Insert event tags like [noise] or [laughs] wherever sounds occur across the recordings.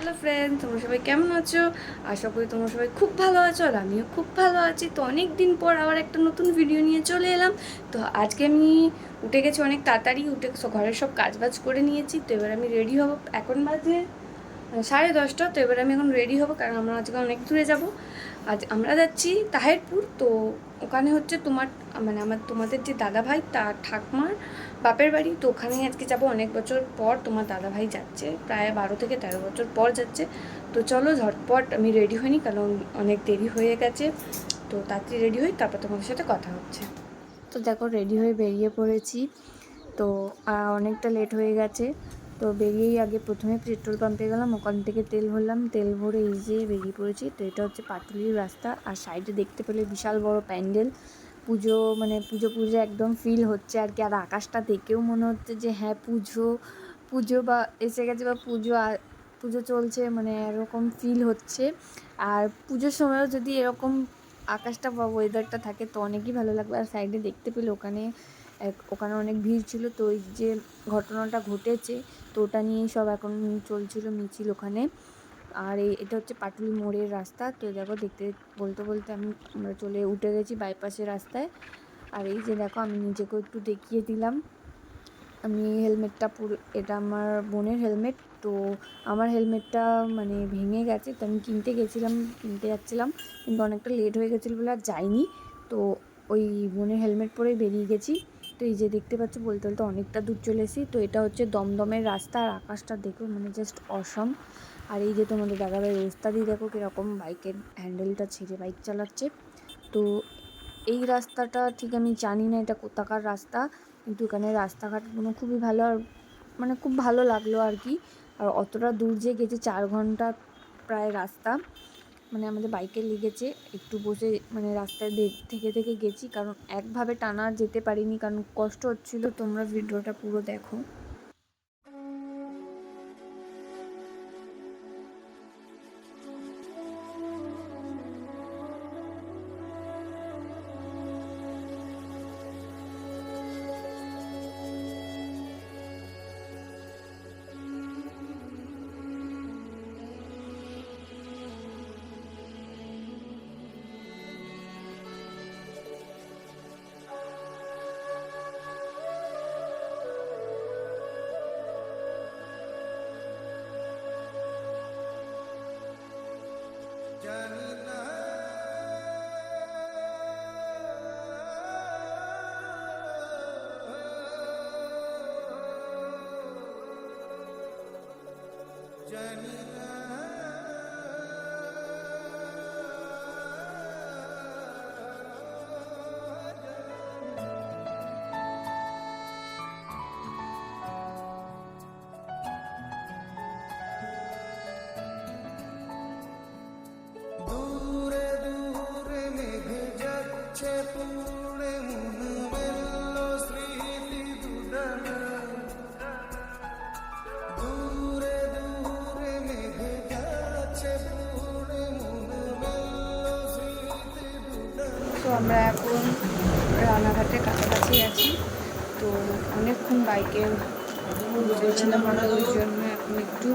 Hello friend তোমরা সবাই কেমন আছো? আশা করি তোমরা সবাই খুব ভালো আছো আর আমিও খুব ভালো আছি। তো অনেক দিন পর আবার একটা নতুন ভিডিও নিয়ে চলে এলাম। তো আজকে আমি উঠে গেছি অনেক তাড়াতাড়ি, উঠে ঘরের সব কাজ বাজ করে নিয়েছি। তো এবার আমি রেডি হব। এখন বাজে সাড়ে দশটা। তো এবার আমি এখন রেডি হব, কারণ আমরা আজকে অনেক দূরে যাব। আজ আমরা যাচ্ছি তাহেরপুর, তো ওখানে হচ্ছে তোমার মানে আমার, তোমাদের যে দাদা ভাই তার ঠাকমার বাপের বাড়ি, তো ওখানেই আজকে যাব। অনেক বছর পর তোমার দাদা ভাই যাচ্ছে, প্রায় বারো থেকে তেরো বছর পর যাচ্ছে। তো চলো ঝটপট, আমি রেডি হইনি, কারণ অনেক দেরি হয়ে গেছে। তো তাড়াতাড়ি রেডি হই, তারপর তোমাদের সাথে কথা হচ্ছে। তো দেখো রেডি হয়ে বেরিয়ে পড়েছি। তো অনেকটা লেট হয়ে গেছে। তো বেরিয়েই আগে প্রথমে পেট্রোল পাম্পে গেলাম, ওখান থেকে তেল ভরলাম, তেল ভরে এই যে বেরিয়ে পড়েছি। তো এটা হচ্ছে পাটুলির রাস্তা, আর সাইডে দেখতে পেলে বিশাল বড় প্যান্ডেল। পুজো মানে পুজো পুজো একদম ফিল হচ্ছে আর কি, আর আকাশটা দেখেও মনে হচ্ছে যে হ্যাঁ পুজো পুজো বা এসে গেছে বা পুজো আ- পুজো চলছে মানে এরকম ফিল হচ্ছে। আর পুজোর সময়ও যদি এরকম আকাশটা বা ওয়েদারটা থাকে, তো অনেকই ভালো লাগবে। আর সাইডে দেখতে পেলে ওখানে এক- ওখানে অনেক ভিড় ছিল তো ওই যে ঘটনাটা ঘটেছে তো ওটা নিয়েই সব এখন চলছিল মিছিল ওখানে। আর এই এটা হচ্ছে পাটুলি মোড়ের রাস্তা তো দেখো দেখতে, বলতে বলতে আমি, আমরা চলে উঠে গেছি বাইপাসের রাস্তায়। আর এই যে দেখো আমি নিজেকেও একটু দেখিয়ে দিলাম। আমি হেলমেটটা পুরো, এটা আমার বোনের হেলমেট তো আমার হেলমেটটা মানে ভেঙে গেছে তো আমি কিনতে গেছিলাম, কিনতে যাচ্ছিলাম কিন্তু অনেকটা লেট হয়ে গেছিল বলে আর যাইনি। তো ওই বোনের হেলমেট পরেই বেরিয়ে গেছি। তো এই যে দেখতে পাচ্ছ, বলতে বলতে অনেকটা দূর চলে এসেছি। তো এটা হচ্ছে দমদমের রাস্তা আর আকাশটা দেখো মানে জাস্ট অসম আর এই যে তোমাদের দাদাভাই ওস্তাদি দেখো কীরকম বাইকের হ্যান্ডেলটা ছেড়ে বাইক চালাচ্ছে। তো এই রাস্তাটা ঠিক আমি জানি না এটা কোথাকার রাস্তা, কিন্তু এখানে রাস্তাঘাটগুলো খুবই ভালো আর মানে খুব ভালো লাগল আর কি। আর অতটা দূর যে গেছে চার ঘণ্টা প্রায় রাস্তা। মানে আমাদের বাইকে লেগেছে, একটু বসে মানে রাস্তায় থেকে থেকে গেছি, কারণ একভাবে টানা যেতে পারিনি, কারণ কষ্ট হচ্ছিল। তোমরা ভিডিওটা পুরো দেখো। আমরা এখন রানাঘাটের কাছাকাছি আছি। তো অনেকক্ষণ বাইকে বসেছিলাম আমরা ওই জন্য। এখন একটু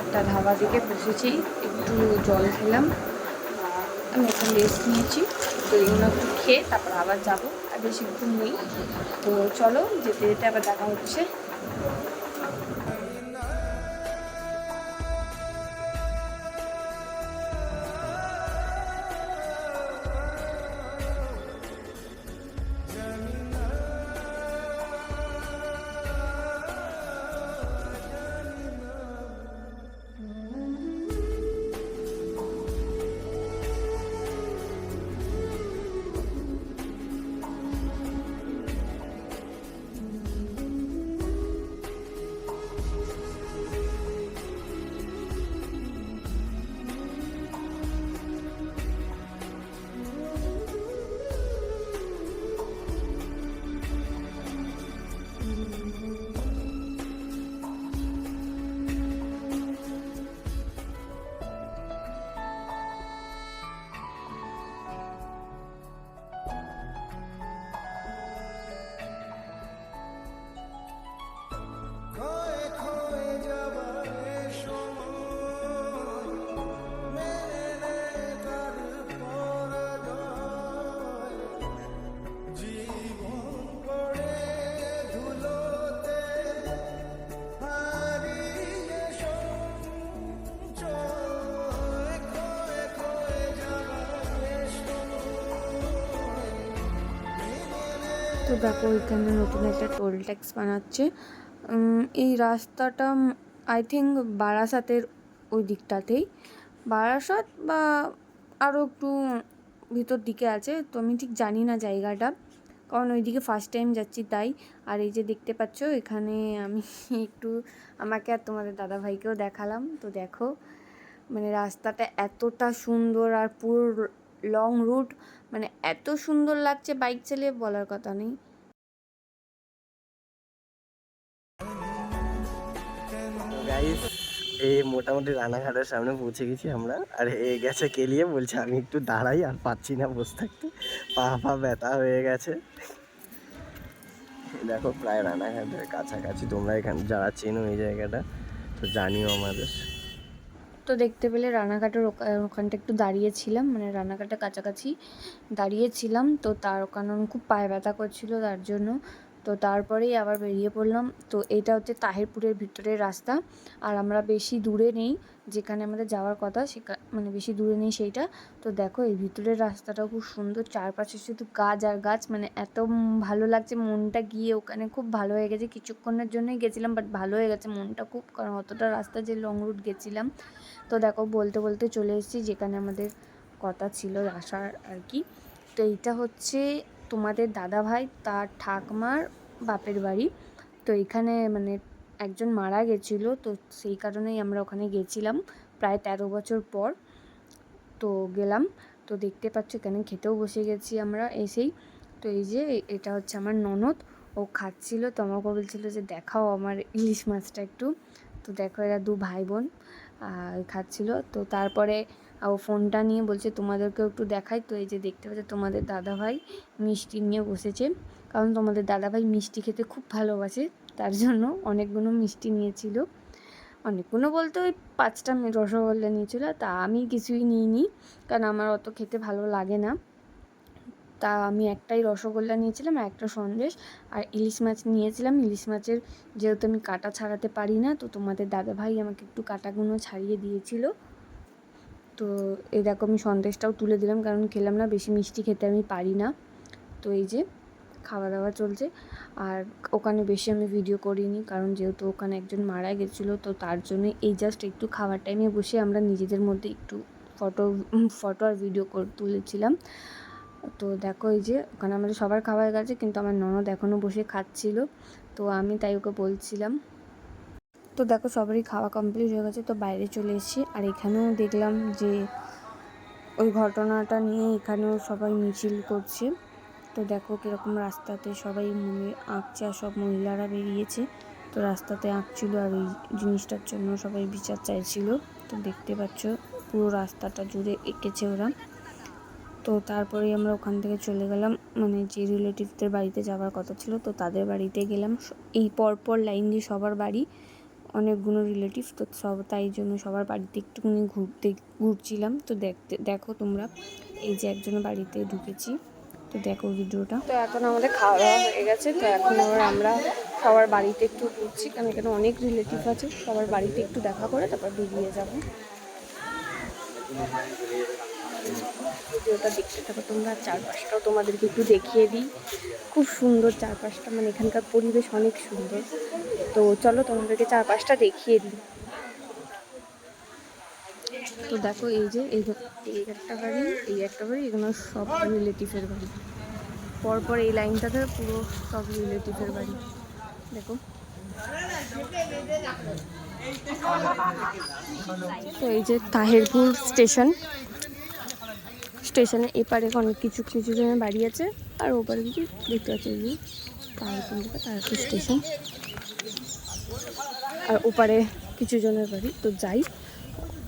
একটা ধাবা দিকে বসেছি, একটু জল খেলাম। আমি এখন রেস্ট নিয়েছি। তো এগুলো একটু খেয়ে তারপর আবার যাব। আর বেশি বেশিক্ষণ নেই। তো চলো যেতে যেতে আবার দেখা হচ্ছে। তো দেখো এখানে নতুন একটা টোল ট্যাক্স বানাচ্ছে। এই রাস্তাটা আই থিঙ্ক বারাসাতের ওই দিকটাতেই। বারাসাত বা আরও একটু ভিতর দিকে আছে, তো আমি ঠিক জানি না জায়গাটা। কারণ ওইদিকে ফার্স্ট টাইম যাচ্ছি তাই। আর এই যে দেখতে পাচ্ছ, এখানে আমি [laughs] একটু আমাকে আর তোমাদের দাদাভাইকেও দেখালাম। তো দেখো মানে রাস্তাটা এতটা সুন্দর আর পুরো লং রুট মানে এত সুন্দর লাগছে বাইক চালিয়ে বলার কথা নেই। এই মোটামুটি রানাঘাটের সামনে পৌঁছে গেছি আমরা। আর এ গেছে কেলিয়ে বলছে, আমি একটু দাঁড়াই, আর পাচ্ছি না বসে থাকতে। পা পা ব্যথা হয়ে গেছে। দেখো প্রায় রানাঘাটের কাছাকাছি, তোমরা এখানে, যারা চেনো এই জায়গাটা, তো জানিও আমাদের। তো দেখতে পেলে রানাঘাটের ওখানটা একটু দাঁড়িয়েছিলাম মানে রানাঘাটের কাছাকাছি দাঁড়িয়েছিলাম। তো তার ওখানে খুব পায়ে ব্যথা করছিল, তার জন্য তো তারপরেই আবার বেরিয়ে পড়লাম। তো এটা হচ্ছে তাহিরপুরের ভিতরের রাস্তা। আর আমরা বেশি দূরে নেই, যেখানে আমাদের যাওয়ার কথা সেখানে মানে বেশি দূরে নেই সেইটা। তো দেখো, এই ভিতরের রাস্তাটা খুব সুন্দর। চারপাশে শুধু গাছ আর গাছ মানে এত ভালো লাগছে মনটা গিয়ে। ওখানে খুব ভালো হয়ে গেছে। কিছুক্ষণের জন্যই গেছিলাম বাট ভালো হয়ে গেছে মনটা খুব, কারণ অতটা রাস্তা যে লং রুট গেছিলাম। তো দেখো, বলতে বলতে চলে এসেছি, যেখানে আমাদের কথা ছিল আসার আর কি। তো এইটা হচ্ছে তোমাদের দাদা ভাই তার ঠাকমার বাপের বাড়ি। তো এখানে মানে একজন মারা গেছিল, তো সেই কারণেই আমরা ওখানে গেছিলাম। প্রায় তেরো বছর পর তো গেলাম। তো দেখতে পাচ্ছ এখানে খেতেও বসে গেছি আমরা এসেই। তো এই যে এটা হচ্ছে আমার ননদ, ও খাচ্ছিল। তো আমাকে বলছিল যে, দেখাও আমার ইলিশ মাছটা একটু। তো দেখো এরা দু ভাই বোন খাচ্ছিল। তো তারপরে ও ফোনটা নিয়ে বলছে, তোমাদেরকেও একটু দেখাই। তো এই যে দেখতে পাচ্ছ, তোমাদের দাদাভাই মিষ্টি নিয়ে বসেছে। কারণ তোমাদের দাদাভাই মিষ্টি খেতে খুব ভালোবাসে, তার জন্য অনেকগুলো মিষ্টি নিয়েছিল। অনেকগুলো বলতে ওই পাঁচটা রসগোল্লা নিয়েছিল তা আমি কিছুই নিইনি, কারণ আমার অত খেতে ভালো লাগে না। তা আমি একটাই রসগোল্লা নিয়েছিলাম, আর একটা সন্দেশ, আর ইলিশ মাছ নিয়েছিলাম। ইলিশ মাছের যেহেতু আমি কাটা ছাড়াতে পারি না, তো তোমাদের দাদাভাই আমাকে একটু কাটাগুলো ছাড়িয়ে দিয়েছিল। তো এই দেখো আমি সন্দেশটাও তুলে দিলাম, কারণ খেলাম না, বেশি মিষ্টি খেতে আমি পারি না। তো এই যে খাওয়া দাওয়া চলছে, আর ওখানে বেশি আমি ভিডিও করিনি, কারণ যেহেতু ওখানে একজন মারা গেছিল, তো তার জন্য এই জাস্ট একটু খাওয়ার টাইমে বসে আমরা নিজেদের মধ্যে একটু ফটো ফটো আর ভিডিও তুলেছিলাম। তো দেখো এই যে ওখানে আমাদের সবার হয়ে গেছে, কিন্তু আমার ননদ এখনও বসে খাচ্ছিল, তো আমি তাই ওকে বলছিলাম তো দেখো সবারই খাওয়া কমপ্লিট হয়ে গেছে, তো বাইরে চলে এসেছি। আর এখানেও দেখলাম যে ওই ঘটনাটা নিয়ে এখানেও সবাই মিছিল করছে। তো দেখো কীরকম রাস্তাতে সবাই মানে আঁকছে আর সব মহিলারা বেরিয়েছে। তো রাস্তাতে আঁকছিল আর এই জিনিসটার জন্য সবাই বিচার চাইছিল। তো দেখতে পাচ্ছ পুরো রাস্তাটা জুড়ে এঁকেছে ওরা। তো তারপরেই আমরা ওখান থেকে চলে গেলাম। মানে যে রিলেটিভদের বাড়িতে যাওয়ার কথা ছিল, তো তাদের বাড়িতে গেলাম। এই পরপর লাইন দিয়ে সবার বাড়ি। অনেকগুলো রিলেটিভ তো সব তাই জন্য সবার বাড়িতে একটুখানি ঘুরতে, ঘুরছিলাম। তো দেখতে, দেখো তোমরা, এই যে একজনের বাড়িতে ঢুকেছি। তো দেখো ভিডিওটা। তো এখন আমাদের খাওয়া দাওয়া হয়ে গেছে, তো এখন আবার আমরা সবার বাড়িতে একটু ঘুরছি, কারণ এখানে অনেক রিলেটিভ আছে। সবার বাড়িতে একটু দেখা করে তারপর বেরিয়ে যাব। ভিডিওটা দেখতে থাকো, তোমরা চারপাশটাও তোমাদেরকে একটু দেখিয়ে দিই। খুব সুন্দর চারপাশটা মানে এখানকার পরিবেশ অনেক সুন্দর। তো চলো তোমাদেরকে চারপাশটা দেখিয়ে দিই। তো দেখো এই যে, এই একটা বাড়ি, এই একটা বাড়ি, এগুলো সব রিলেটিভের বাড়ি। পরপর এই লাইনটাতে পুরো সব রিলেটিভের বাড়ি। দেখো। তো এই যে তাহেরপুর স্টেশন। স্টেশনে এপারে অনেক কিছু কিছু জনের বাড়ি আছে। আর ওপারে কিছু দেখতে পাচ্ছি যে তারপর স্টেশন। আর ওপারে কিছু জনের বাড়ি। তো যাই,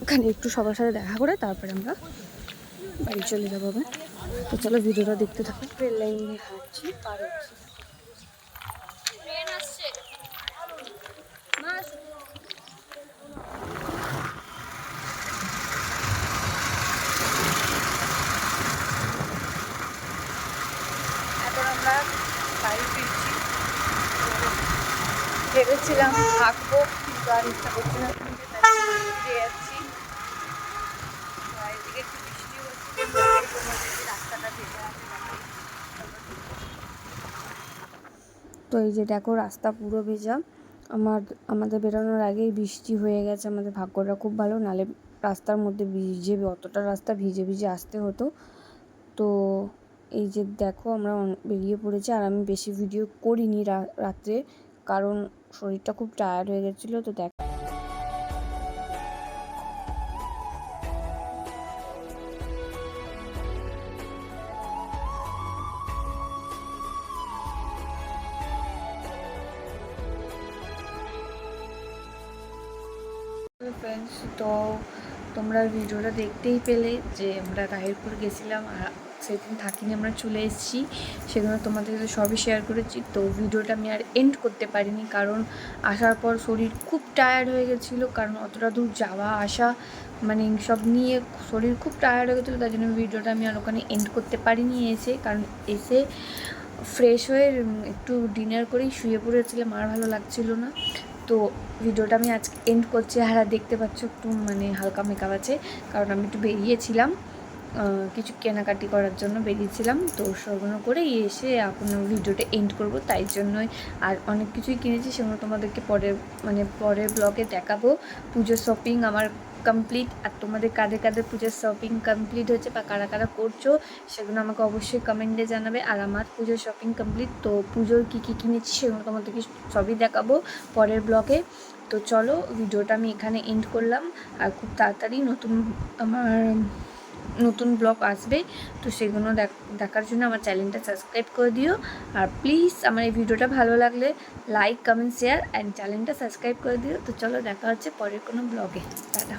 ওখানে একটু সবার সাথে দেখা করে তারপরে আমরা বাড়ি চলে যাব তো চলো ভিডিওটা দেখতে থাকো। রেল লাইন দিয়ে হাঁটছি, পার আমরা বাড়ি ফিরছি। ভেবেছিলাম থাকব, কিন্তু আর ইচ্ছা করছে না তো এই যে দেখো, রাস্তা পুরো ভেজা। আমার, আমাদের বেরোনোর আগেই বৃষ্টি হয়ে গেছে, আমাদের ভাগ্যটা খুব ভালো। নালে রাস্তার মধ্যে ভিজে, অতটা রাস্তা ভিজে ভিজে আসতে হতো। তো এই যে দেখো আমরা বেরিয়ে পড়েছি আর আমি বেশি ভিডিও করিনি রাত্রে কারণ শরীরটা খুব টায়ার্ড হয়ে গেছিল, তো দেখ তো তোমরা ভিডিওটা দেখতেই পেলে যে আমরা রাহিরপুর গেছিলাম আর সেদিন থাকিনি, আমরা চলে এসেছি। সেগুলো তোমাদের সাথে সবই শেয়ার করেছি। তো ভিডিওটা আমি আর এন্ড করতে পারিনি, কারণ আসার পর শরীর খুব টায়ার্ড হয়ে গেছিল, কারণ অতটা দূর যাওয়া, আসা মানে সব নিয়ে শরীর খুব টায়ার্ড হয়ে গেছিল তাই জন্য ভিডিওটা আমি আর ওখানে এন্ড করতে পারিনি এসে, কারণ এসে ফ্রেশ হয়ে একটু ডিনার করেই শুয়ে পড়েছিলাম, আর ভালো লাগছিল না। তো ভিডিওটা আমি আজকে এন্ড করছি, আর দেখতে পাচ্ছ একটু মানে হালকা মেকআপ আছে, কারণ আমি একটু বেরিয়েছিলাম। কিছু কেনাকাটি করার জন্য বেরিয়েছিলাম। তো সেগুলো করে এসে আপনার ভিডিওটা এন্ড করব। তাই জন্যই আর অনেক কিছুই কিনেছি, সেগুলো তোমাদেরকে পরের মানে পরের ব্লগে দেখাবো। পুজোর শপিং আমার কমপ্লিট আর তোমাদের কাদের কাদের পুজোর শপিং কমপ্লিট হয়েছে বা কারা কারা করছ, সেগুলো আমাকে অবশ্যই কমেন্টে জানাবে। আর আমার পুজোর শপিং কমপ্লিট তো পুজোর কী কী কিনেছি সেগুলো তোমাদেরকে সবই দেখাবো পরের ব্লগে তো চলো, ভিডিওটা আমি এখানে এন্ড করলাম। আর খুব তাড়াতাড়ি নতুন আমার নতুন ব্লগ আসবে তো সেগুলো দেখ- দেখার জন্য আমার চ্যানেলটা সাবস্ক্রাইব করে দিও। আর প্লিজ আমার এই ভিডিওটা ভালো লাগলে লাইক কমেন্ট শেয়ার অ্যান্ড চ্যানেলটা সাবস্ক্রাইব করে দিও। তো চলো দেখা হচ্ছে পরের কোনো ব্লগে। টাটা।